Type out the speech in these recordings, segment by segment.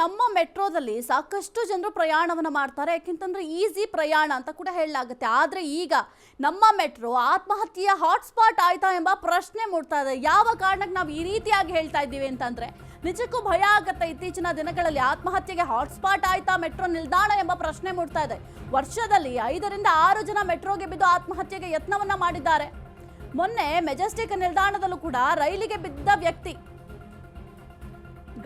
ನಮ್ಮ ಮೆಟ್ರೋದಲ್ಲಿ ಸಾಕಷ್ಟು ಜನರು ಪ್ರಯಾಣವನ್ನು ಮಾಡ್ತಾರೆ. ಯಾಕೆಂತಂದ್ರೆ ಈಸಿ ಪ್ರಯಾಣ ಅಂತ ಕೂಡ ಹೇಳಲಾಗುತ್ತೆ. ಆದರೆ ಈಗ ನಮ್ಮ ಮೆಟ್ರೋ ಆತ್ಮಹತ್ಯೆಯ ಹಾಟ್ಸ್ಪಾಟ್ ಆಯ್ತಾ ಎಂಬ ಪ್ರಶ್ನೆ ಮೂಡ್ತಾ ಇದೆ. ಯಾವ ಕಾರಣಕ್ಕೆ ನಾವು ಈ ರೀತಿಯಾಗಿ ಹೇಳ್ತಾ ಇದ್ದೀವಿ ಅಂತಂದ್ರೆ, ನಿಜಕ್ಕೂ ಭಯ ಆಗುತ್ತೆ ಇತ್ತೀಚಿನ ದಿನಗಳಲ್ಲಿ ಆತ್ಮಹತ್ಯೆಗೆ ಹಾಟ್ಸ್ಪಾಟ್ ಆಯ್ತಾ ಮೆಟ್ರೋ ನಿಲ್ದಾಣ ಎಂಬ ಪ್ರಶ್ನೆ ಮೂಡ್ತಾ ಇದೆ. ವರ್ಷದಲ್ಲಿ ಐದರಿಂದ ಆರು ಜನ ಮೆಟ್ರೋಗೆ ಬಿದ್ದು ಆತ್ಮಹತ್ಯೆಗೆ ಯತ್ನವನ್ನ ಮಾಡಿದ್ದಾರೆ. ಮೊನ್ನೆ ಮೆಜೆಸ್ಟಿಕ್ ನಿಲ್ದಾಣದಲ್ಲೂ ಕೂಡ ರೈಲಿಗೆ ಬಿದ್ದ ವ್ಯಕ್ತಿ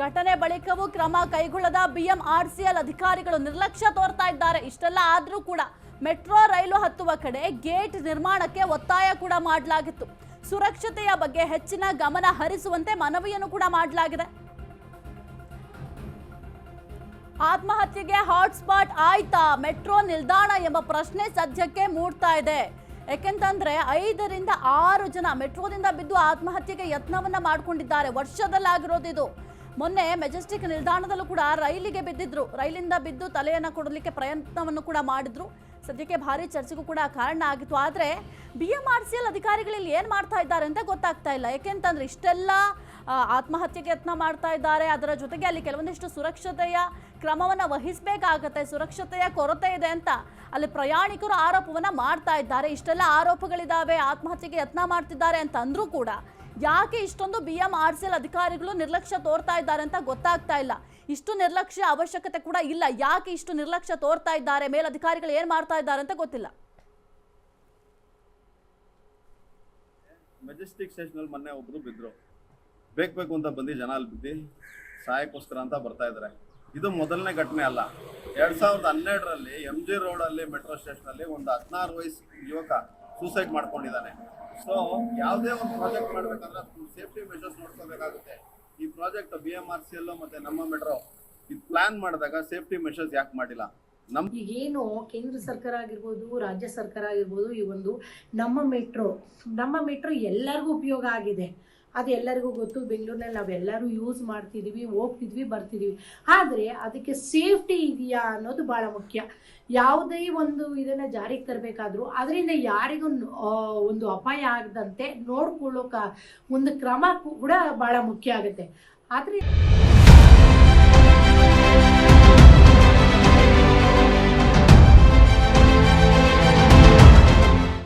ಘಟನೆ ಬಳಿಕವೂ ಕ್ರಮ ಕೈಗೊಳ್ಳದ ಬಿಎಂಆರ್ಸಿಎಲ್ ಅಧಿಕಾರಿಗಳು ನಿರ್ಲಕ್ಷ್ಯ ತೋರ್ತಾ ಇದ್ದಾರೆ. ಇಷ್ಟೆಲ್ಲ ಆದರೂ ಕೂಡ ಮೆಟ್ರೋ ರೈಲು ಹತ್ತುವ ಕಡೆ ಗೇಟ್ ನಿರ್ಮಾಣಕ್ಕೆ ಒತ್ತಾಯ ಕೂಡ ಮಾಡಲಾಗಿತ್ತು. ಸುರಕ್ಷತೆಯ ಬಗ್ಗೆ ಹೆಚ್ಚಿನ ಗಮನ ಹರಿಸುವಂತೆ ಮನವಿಯನ್ನು ಕೂಡ ಮಾಡಲಾಗಿದೆ. ಆತ್ಮಹತ್ಯೆಗೆ ಹಾಟ್ಸ್ಪಾಟ್ ಆಯ್ತಾ? ಮೆಟ್ರೋ ನಿಲ್ದಾಣ ಎಂಬ ಪ್ರಶ್ನೆ ಸದ್ಯಕ್ಕೆ ಮೂಡ್ತಾ ಇದೆ. ಯಾಕೆಂತಂದ್ರೆ ಐದರಿಂದ ಆರು ಜನ ಮೆಟ್ರೋದಿಂದ ಬಿದ್ದು ಆತ್ಮಹತ್ಯೆಗೆ ಯತ್ನವನ್ನ ಮಾಡ್ಕೊಂಡಿದ್ದಾರೆ. ವರ್ಷದಲ್ಲಾಗಿರೋದು ಇದು ಮೊನ್ನೆ ಮೆಜೆಸ್ಟಿಕ್ ನಿಲ್ದಾಣದಲ್ಲೂ ಕೂಡ ರೈಲಿಗೆ ಬಿದ್ದಿದ್ರು. ರೈಲಿಂದ ಬಿದ್ದು ತಲೆಯನ್ನು ಕೊಡಲಿಕ್ಕೆ ಪ್ರಯತ್ನವನ್ನು ಕೂಡ ಮಾಡಿದ್ರು. ಸದ್ಯಕ್ಕೆ ಭಾರಿ ಚರ್ಚೆಗೂ ಕೂಡ ಕಾರಣ ಆಗಿತ್ತು. ಆದರೆ B M R C L ಅಧಿಕಾರಿಗಳು ಇಲ್ಲಿ ಏನು ಮಾಡ್ತಾ ಇದ್ದಾರೆ ಅಂತ ಗೊತ್ತಾಗ್ತಾ ಇಲ್ಲ. ಯಾಕೆಂತಂದ್ರೆ ಇಷ್ಟೆಲ್ಲ ಆತ್ಮಹತ್ಯೆಗೆ ಯತ್ನ ಮಾಡ್ತಾ ಇದ್ದಾರೆ. ಅದರ ಜೊತೆಗೆ ಅಲ್ಲಿ ಕೆಲವೊಂದಿಷ್ಟು ಸುರಕ್ಷತೆಯ ಕ್ರಮವನ್ನು ವಹಿಸಬೇಕಾಗತ್ತೆ, ಸುರಕ್ಷತೆಯ ಕೊರತೆ ಇದೆ ಅಂತ ಅಲ್ಲಿ ಪ್ರಯಾಣಿಕರು ಆರೋಪವನ್ನು ಮಾಡ್ತಾ ಇದ್ದಾರೆ. ಇಷ್ಟೆಲ್ಲ ಆರೋಪಗಳಿದ್ದಾವೆ ಆತ್ಮಹತ್ಯೆಗೆ ಯತ್ನ ಮಾಡ್ತಿದ್ದಾರೆ ಅಂತ ಅಂದರೂ ಕೂಡ ಯಾಕೆ ಇಷ್ಟೊಂದು B M R C L ಅಧಿಕಾರಿಗಳು ನಿರ್ಲಕ್ಷ್ಯ ತೋರ್ತಾ ಇದ್ದಾರೆ ಅಂತ ಗೊತ್ತಾಗ್ತಾ ಇಲ್ಲ. ಇಷ್ಟು ನಿರ್ಲಕ್ಷ್ಯ ಅವಶ್ಯಕತೆ ಕೂಡ ಇಲ್ಲ. ಯಾಕೆ ಇಷ್ಟು ನಿರ್ಲಕ್ಷ್ಯ ತೋರ್ತಾ ಇದ್ದಾರೆ? ಮೇಲಧಿಕಾರಿಗಳು ಏನ್ ಮಾಡ್ತಾ ಇದ್ದಾರೆ ಅಂತ ಗೊತ್ತಿಲ್ಲ. ಮೆಜೆಸ್ಟಿಕ್ ಸ್ಟೇಷನಲ್ಲಿ ಮೊನ್ನೆ ಒಬ್ರು ಬಿದ್ರು. ಬೇಕು ಬೇಕು ಅಂತ ಬಂದು ಜನ ಅಲ್ಲಿ ಬಿದ್ದು ಸಹಾಯಕ್ಕೋಸ್ಕರ ಅಂತ ಬರ್ತಾ ಇದ್ದಾರೆ ಇದು ಮೊದಲನೇ ಘಟನೆ ಅಲ್ಲ. ಎರಡ್ ಸಾವಿರದ ಹನ್ನೆರಡರಲ್ಲಿ ಎಂ ಜಿ ರೋಡಲ್ಲಿ ಮೆಟ್ರೋ ಸ್ಟೇಷನ್ ಅಲ್ಲಿ ಒಂದು ಹದಿನಾರು ವಯಸ್ಸು ಯುವಕ ಸೂಸೈಡ್ ಮಾಡ್ಕೊಂಡಿದ್ದಾನೆ. ಸೊ ಯಾವುದೇ ಒಂದು ಪ್ರಾಜೆಕ್ಟ್ ಮಾಡ್ಬೇಕಂದ್ರೆ ಸೇಫ್ಟಿ ಮೆಷರ್ಸ್ ನೋಡ್ಕೋಬೇಕಾಗುತ್ತೆ. ಈ project B M R C L ಮತ್ತೆ ನಮ್ಮ ಮೆಟ್ರೋ ಇದು ಪ್ಲಾನ್ ಮಾಡಿದಾಗ ಸೇಫ್ಟಿ ಮೆಷರ್ಸ್ ಯಾಕೆ ಮಾಡಿಲ್ಲ? ನಮ್ ಈಗೇನು ಕೇಂದ್ರ ಸರ್ಕಾರ ಆಗಿರ್ಬೋದು, ರಾಜ್ಯ ಸರ್ಕಾರ ಆಗಿರ್ಬೋದು, ಈ ಒಂದು ನಮ್ಮ ಮೆಟ್ರೋ ನಮ್ಮ ಮೆಟ್ರೋ ಎಲ್ಲರಿಗೂ ಉಪಯೋಗ ಆಗಿದೆ. ಅದು ಎಲ್ಲರಿಗೂ ಗೊತ್ತು. ಬೆಂಗಳೂರಿನಲ್ಲಿ ನಾವೆಲ್ಲರೂ ಯೂಸ್ ಮಾಡ್ತಿದ್ದೀವಿ ಹೋಗ್ತಿದ್ವಿ ಬರ್ತಿದ್ದೀವಿ ಆದರೆ ಅದಕ್ಕೆ ಸೇಫ್ಟಿ ಇದೆಯಾ ಅನ್ನೋದು ಭಾಳ ಮುಖ್ಯ. ಯಾವುದೇ ಒಂದು ಇದನ್ನು ಜಾರಿಗೆ ತರಬೇಕಾದ್ರೂ ಅದರಿಂದ ಯಾರಿಗೂ ಒಂದು ಅಪಾಯ ಆಗದಂತೆ ನೋಡ್ಕೊಳ್ಳೋಕ ಒಂದು ಕ್ರಮ ಕೂಡ ಭಾಳ ಮುಖ್ಯ ಆಗುತ್ತೆ. ಆದರೆ